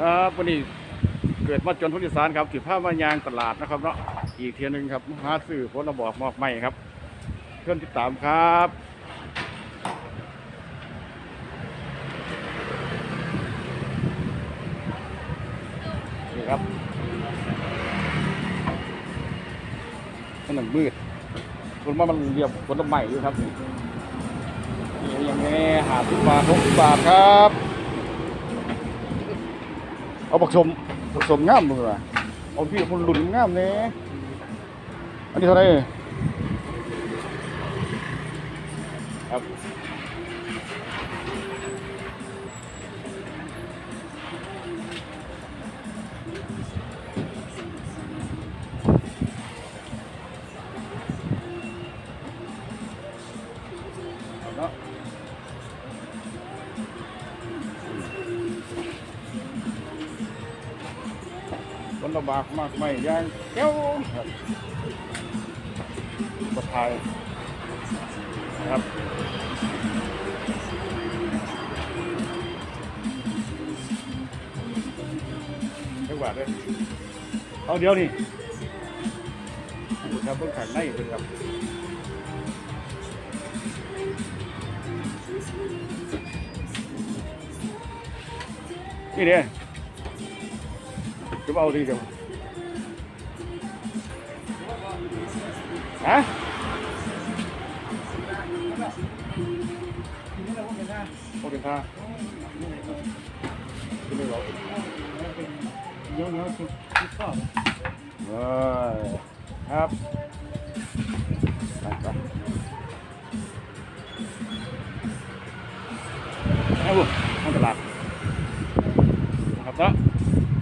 ครับวันนี้เกิดมาจนทุนอีสานครับถือผ้ามายางตลาดนะครับเนาะอีกเทียหนึงครับหาซื้อผลบอกมอกใหม่ครับเพื่อนติดตามครับนี่ครับมันหนังมืดคนว่ามันเรียบผลไม้อยู่ครับนี่นี่อย่างนี้หาสิบบาทหกบาทครับ เอาผักสมผักสมงามเลยว่ะเอาพี่คนหลุนงามเนี่ยอันนี้เท่าไหร่ครับ นลำบากมากไม่ย่างแก้วครับปลอดภัยนะครับจังหวัดเลยเอาเดียวนี่ครับเบื้องข้างในเป็นครับนี่เนี่ย จะเอาดีเดียวฮะโอเคท่าไม่ได้หรอกเดี๋ยวเดี๋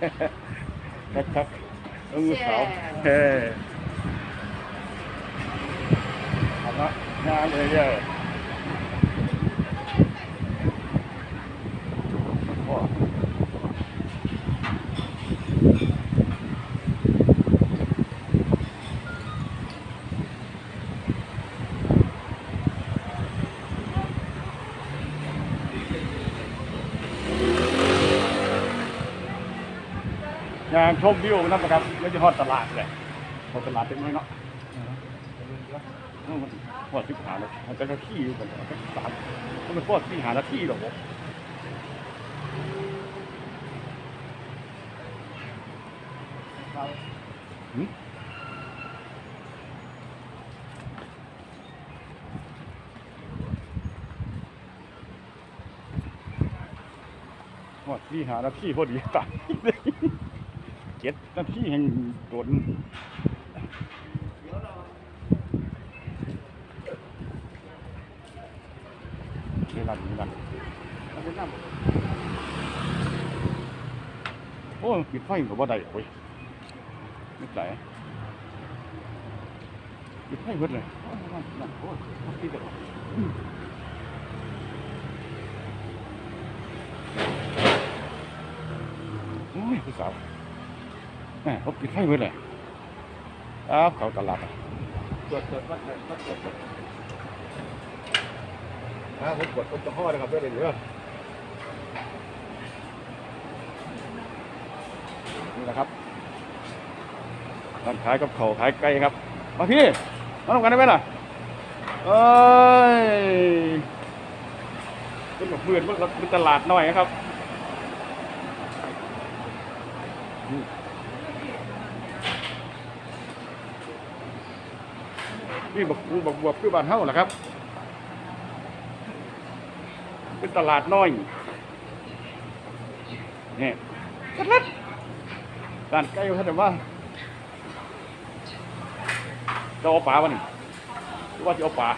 ครับครับเออสาวเฮ้ทำละงานเลยเย งานชมวิวนะครับไม่ใช่ฮอดตลาดเลยฮอดตลาดเป็นไงเนาะมันพอดสิบหานาทีมันจะนาทีอยู่กันมันก็สามมันพอดสี่หานาทีหรอกวะหืมพอดสี่หานาทีพอดีตายเจ็ดนาทีแห่งโดนนี่นั่นนี่นั่นอันนี้นั่นโอ้ปิดไฟกับว่าใดโอ้ยนิดไหนปิดไฟเบิดเลยโอ้ยนั่นโอ้ยปิดกันโอ้ยผู้สาว ม่เขาปิดไฟเบิดเลยครับเขาตลาดตรวจตรวจวัดวัดตรวจนะผมกดผมจะห่อนะครับด้วยเดี๋ยวนี่แหละครับร้านขายกับเขาขายไก่ครับ มาพี่ มาทำกันได้ไหมล่ะเอ้ยเป็นแบบเพื่อนมันเป็นตลาดหน่อยนะครับ นี่นี่บักบูบักบวบคือบ้านเฮาแหละครับ เป็นตลาดน้อยนี่ลัดๆร้านไก่เขาแต่ว่าจะเอาปลาวะนี่หรือว่าจะเอาปลา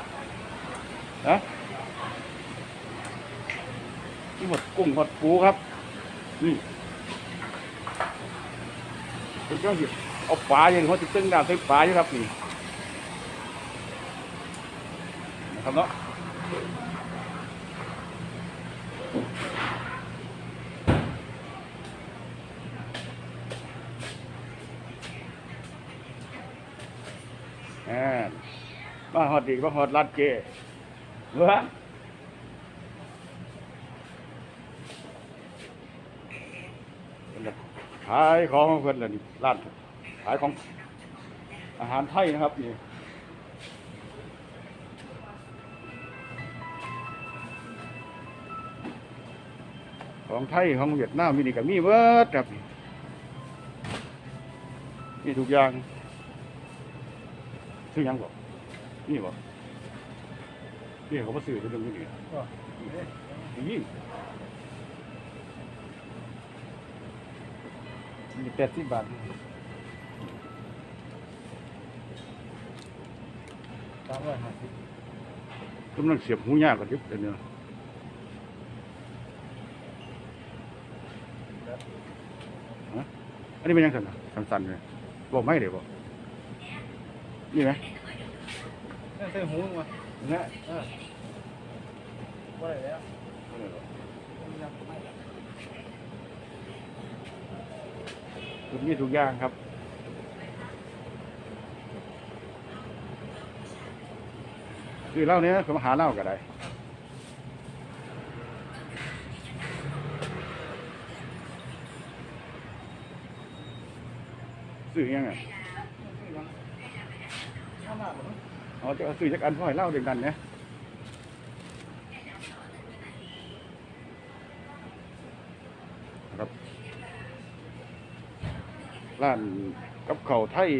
ฮะนี่หมดกุ้งหมดปูครับนี่เป็นก็หยิบเอาฝาอย่างเขาจะตึ้งน้ำใส่ฝาอยู่ครับนี่นะ ครับเนาะอ่ามาฮอดดีมาฮอดรัดเจเหรอขายของเพิ่อนเลยนี่ร้านขายของอาหารไทยนะครับนี่ ของไทยของเวียดนามมีนี่ก็มีเบิดครับนี่มีทุกอย่างซื้อหยังบอกนี่บอกนี่เขามาซื้อเป็นเรื่องนี้นี่นี่มีแปดสิบบาทสามร้อยห้าสิบกำลังเสียบหูยากกว่ายุบเดี๋ยวนี้ฮะอั นนี้เป็นยังไงนะสั้นๆเลยบอกไม่เดี๋ยวบอกนี่ไหมนี่ใส่หูมาเนี่ยว่าอะไรแล้วทุกนี่ทุกอย่างครับคือเหล่านี้ผมหาเหล้าก็ได้ ซื้อยังไงเอาจะเอาซื้อจากอันพ่อยเล้าเดียวกันเนี่ยครับร้านกับเข้าไทย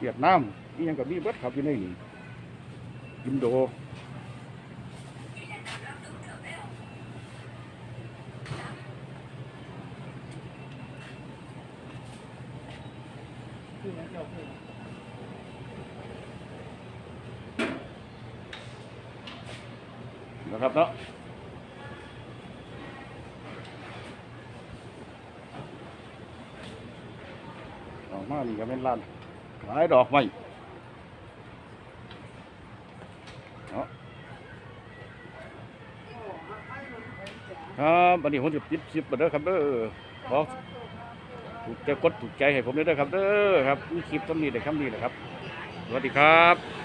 เวียดนามนี่ยังกับมีเบิดครับอยู่ในนี่อินโด คือยังเจ้าคือนะครับเนาะออกมานี่ก็เป็นร้านขายดอกไม้เนาะครับวันนี้ผมจะปิดคลิปไปเด้อครับเด้อขอ ถูกใจกดถูกใจให้ผมด้วยเด้อครับเด้อครับมีคลิปต้องนี้เลยครับนี่แหละครับ สวัสดีครับ